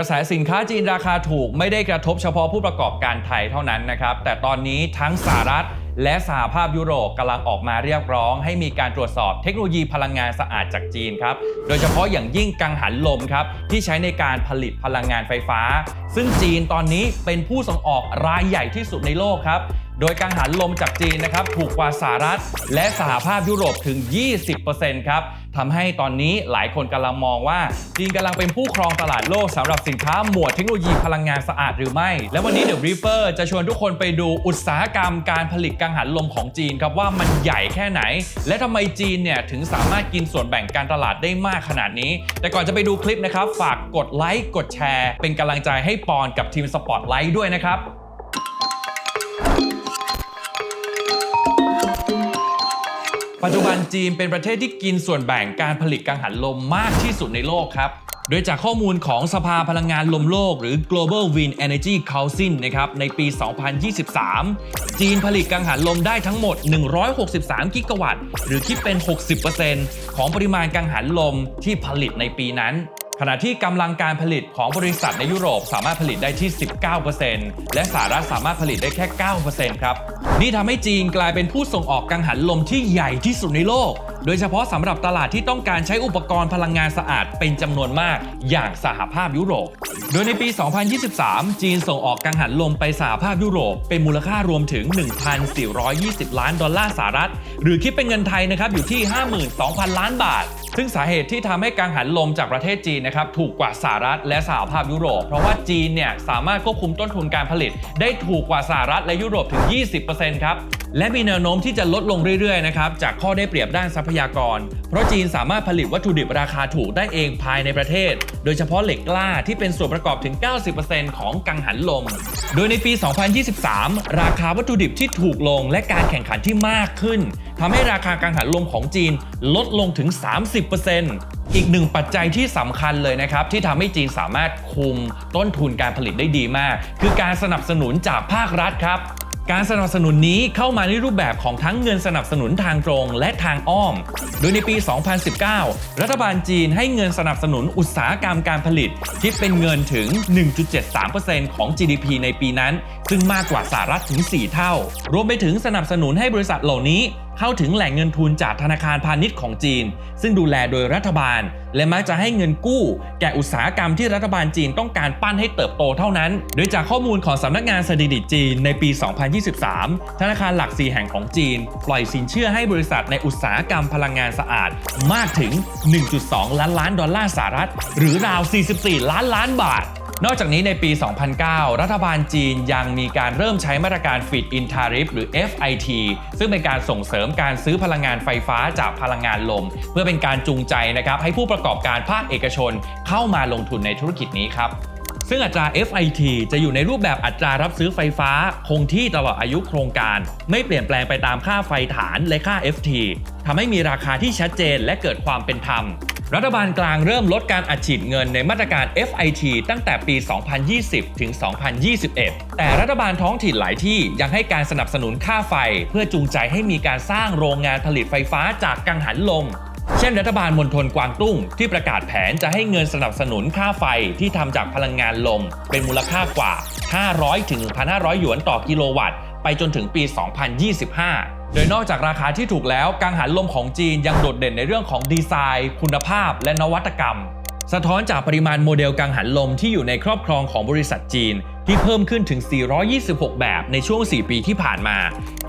กระแสสินค้าจีนราคาถูกไม่ได้กระทบเฉพาะผู้ประกอบการไทยเท่านั้นนะครับ แต่ตอนนี้ทั้งสหรัฐและสหภาพยุโรปกำลังออกมาเรียกร้อง ให้มีการตรวจสอบเทคโนโลยีพลังงานสะอาดจากจีนครับ โดยเฉพาะอย่างยิ่งกังหันลมครับ ที่ใช้ในการผลิตพลังงานไฟฟ้า ซึ่งจีนตอนนี้เป็นผู้ส่งออกรายใหญ่ที่สุดในโลกครับ โดยกังหันลมจากจีนนะครับถูกกว่าสหรัฐ และสหภาพยุโรปถึง 20%ครับทำให้ตอนนี้หลายคนกำลังมองว่า จีนกำลังเป็นผู้ครองตลาดโลกสำหรับสินค้าหมวดเทคโนโลยีพลังงานสะอาดหรือไม่ และวันนี้เดอะรีเฟอร์จะชวนทุกคนไปดูอุตสาหกรรมการผลิตกังหันลมของจีนครับว่ามันใหญ่แค่ไหน และทำไมจีนเนี่ยถึงสามารถกินส่วนแบ่งการตลาดได้มากขนาดนี้ แต่ก่อนจะไปดูคลิปนะครับฝากกดไลค์กดแชร์ เป็นกำลังใจให้ปอนกับทีมสปอตไลท์ด้วยนะครับ ปัจจุบันจีนเป็นประเทศที่กินส่วนแบ่งการผลิตกังหันลมมากที่สุดในโลกครับโดยจากข้อมูลของสภาพลังงานลมโลก หรือ Global Wind Energy Council นะครับในปี 2023 จีนผลิตกังหันลมได้ทั้งหมด 163 กิกะวัตต์ หรือคิดเป็น 60%ของปริมาณกังหันลมที่ผลิตในปีนั้น ขณะที่กำลังการผลิตของบริษัทในยุโรปสามารถผลิตได้ที่ 19%และสหรัฐสามารถผลิตได้แค่ 9%ครับนี่ทำให้จีนกลายเป็นผู้ส่งออกกังหันลมที่ใหญ่ที่สุดในโลก โดยเฉพาะสำหรับตลาดที่ต้องการใช้อุปกรณ์พลังงานสะอาดเป็นจำนวนมาก อย่างสหภาพยุโรป โดยในปี 2023 จีนส่งออกกังหันลมไปสหภาพยุโรป เป็นมูลค่ารวมถึง 1,420 ล้านดอลลาร์สหรัฐ หรือคิดเป็นเงินไทยนะครับอยู่ที่ 52,000 ล้านบาทซึ่งสาเหตุที่ทำให้กังหันลมจากประเทศจีนนะครับถูกกว่าสหรัฐและสหภาพยุโรป เพราะว่าจีนเนี่ยสามารถควบคุมต้นทุนการผลิต ได้ถูกกว่าสหรัฐและยุโรปถึง 20ครับ และมีแนวโน้มที่จะลดลงเรื่อยๆนะครับจากข้อได้เปรียบด้านทรัพยากร เพราะจีนสามารถผลิตวัตถุดิบราคาถูกได้เองภายในประเทศ โดยเฉพาะเหล็กกล้าที่เป็นส่วนประกอบถึง 90%ของกังหันลม โดยในปี 2023 ราคาวัตถุดิบที่ถูกลงและการแข่งขันที่มากขึ้นทำให้ราคากังหันลมของจีนลดลงถึง 30%อีกหนึ่งปัจจัยที่สำคัญเลยนะครับ ที่ทำให้จีนสามารถคุมต้นทุนการผลิตได้ดีมาก คือการสนับสนุนจากภาครัฐครับ การสนับสนุนนี้เข้ามาในรูปแบบของทั้งเงินสนับสนุนทางตรงและทางอ้อม โดยในปี 2019 รัฐบาลจีนให้เงินสนับสนุนอุตสาหกรรมการผลิต คิดเป็นเงินถึง 1.73%ของ GDP ในปีนั้น ซึ่งมากกว่าสหรัฐถึง 4 เท่า รวมไปถึงสนับสนุนให้บริษัทเหล่านี้ เข้าถึงแหล่งเงินทุนจากธนาคารพาณิชย์ของจีน ซึ่งดูแลโดยรัฐบาล และมักจะให้เงินกู้ แก่อุตสาหกรรมที่รัฐบาลจีนต้องการปั้นให้เติบโตเท่านั้น โดยจากข้อมูลของสำนักงานสถิติจีนในปี 2023 ธนาคารหลัก 4 แห่งของจีน ปล่อยสินเชื่อให้บริษัทในอุตสาหกรรมพลังงานสะอาดมากถึง 1.2 ล้านล้านดอลลาร์สหรัฐ หรือราว 44 ล้านล้านบาท นอกจากนี้ในปี 2009 รัฐบาลจีนยังมีการเริ่มใช้มาตรการ Feed in Tariff หรือ FIT ซึ่งเป็นการส่งเสริมการซื้อพลังงานไฟฟ้าจากพลังงานลม เพื่อเป็นการจูงใจนะครับให้ผู้ประกอบการภาคเอกชนเข้ามาลงทุนในธุรกิจนี้ครับซึ่งอัตรา FIT จะอยู่ในรูปแบบอัตรารับซื้อไฟฟ้า คงที่ตลอดอายุโครงการ ไม่เปลี่ยนแปลงไปตามค่าไฟฐานและค่า FT ทำให้มีราคาที่ชัดเจนและเกิดความเป็นธรรม รัฐบาลกลางเริ่มลดการอัดฉีดเงินในมาตรการ FIT ตั้งแต่ปี 2020 ถึง 2021 แต่รัฐบาลท้องถิ่นหลายที่ยังให้การสนับสนุนค่าไฟ เพื่อจูงใจให้มีการสร้างโรงงานผลิตไฟฟ้าจากกังหันลม เช่นรัฐบาลมณฑลกวางตุ้ง ที่ประกาศแผนจะให้เงินสนับสนุนค่าไฟที่ทำจากพลังงานลม เป็นมูลค่ากว่า 500ถึง1,500 หยวนต่อกิโลวัตต์ ไปจนถึงปี 2025 โดยนอกจากราคาที่ถูกแล้ว กังหันลมของจีนยังโดดเด่นในเรื่องของดีไซน์ คุณภาพ และนวัตกรรม สะท้อนจากปริมาณโมเดลกังหันลมที่อยู่ในครอบครองของบริษัทจีน ที่เพิ่มขึ้นถึง 426 แบบในช่วง 4 ปีที่ผ่านมา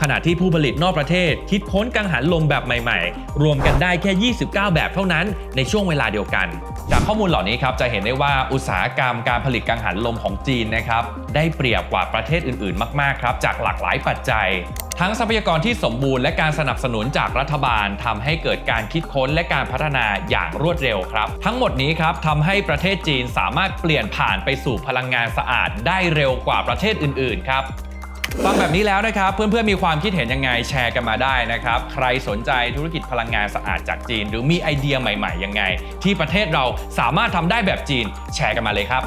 ขณะที่ผู้ผลิตนอกประเทศ คิดค้นกังหันลมแบบใหม่ๆ รวมกันได้แค่ 29 แบบเท่านั้นในช่วงเวลาเดียวกัน จากข้อมูลเหล่านี้ครับจะเห็นได้ว่าอุตสาหกรรมการผลิตกังหันลมของจีนนะครับได้เปรียบกว่าประเทศอื่นๆ มากๆครับจากหลากหลายปัจจัย ทั้งทรัพยากรที่สมบูรณ์และการสนับสนุนจากรัฐบาลทำให้เกิดการคิดค้นและการพัฒนาอย่างรวดเร็วครับ ทั้งหมดนี้ครับทำให้ประเทศจีนสามารถเปลี่ยนผ่านไปสู่พลังงานสะอาดได้เร็วกว่าประเทศอื่น ๆ ครับฟังแบบนี้แล้วนะครับ เพื่อนๆมีความคิดเห็นยังไงแชร์กันมาได้นะครับ ใครสนใจธุรกิจพลังงานสะอาดจากจีน หรือมีไอเดียใหม่ๆยังไง ที่ประเทศเราสามารถทำได้แบบจีนแชร์กันมาเลยครับ